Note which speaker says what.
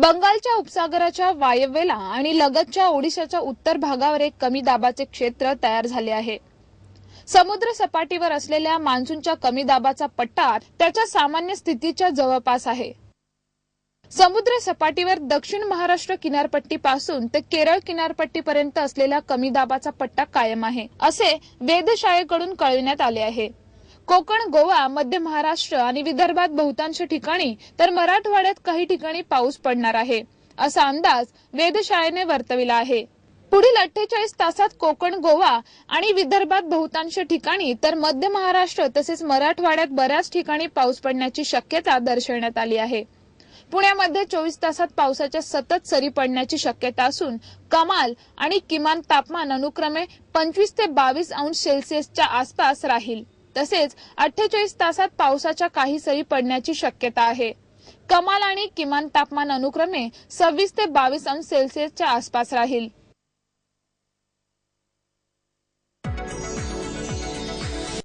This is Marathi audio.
Speaker 1: बंगालच्या उपसागराच्या वायव्येला आणि लगतच्या ओडिशाच्या उत्तर भागावर एक कमी दाबाचे क्षेत्र तयार झाले आहे. समुद्र सपाटीवर असलेल्या मान्सूनच्या कमी दाबाचा पट्टा त्याच्या सामान्य स्थितीच्या जवळपास आहे. समुद्र सपाटीवर दक्षिण महाराष्ट्र किनारपट्टीपासून ते केरळ किनारपट्टीपर्यंत असलेला कमी दाबाचा पट्टा कायम आहे असे वेधशाळेकडून कळविण्यात आले आहे. कोकण गोवा मध्य महाराष्ट्र आणि विदर्भात बहुतांश ठिकाणी तर मराठवाड्यात काही ठिकाणी पाऊस पडणार आहे. असा अंदाज वेधशाळेने वर्तविला आहे. पुढील अठ्ठेचाळीस तासात कोकण गोवा आणि विदर्भात बहुतांश ठिकाणी तर मध्य महाराष्ट्र तसेच मराठवाड्यात बऱ्याच ठिकाणी पाऊस पडण्याची शक्यता दर्शवण्यात आली आहे. पुण्यामध्ये चोवीस तासात पावसाच्या सतत सरी पडण्याची शक्यता असून कमाल आणि किमान तापमान अनुक्रमे पंचवीस ते बावीस अंश सेल्सिअसच्या आसपास राहील. तसेच अठ्ठेचाळीस तासात पावसाच्या काही सरी पडण्याची शक्यता आहे. कमाल आणि किमान तापमान अनुक्रमे सव्वीस ते बावीस अंश सेल्सिअसच्या आसपास राहील.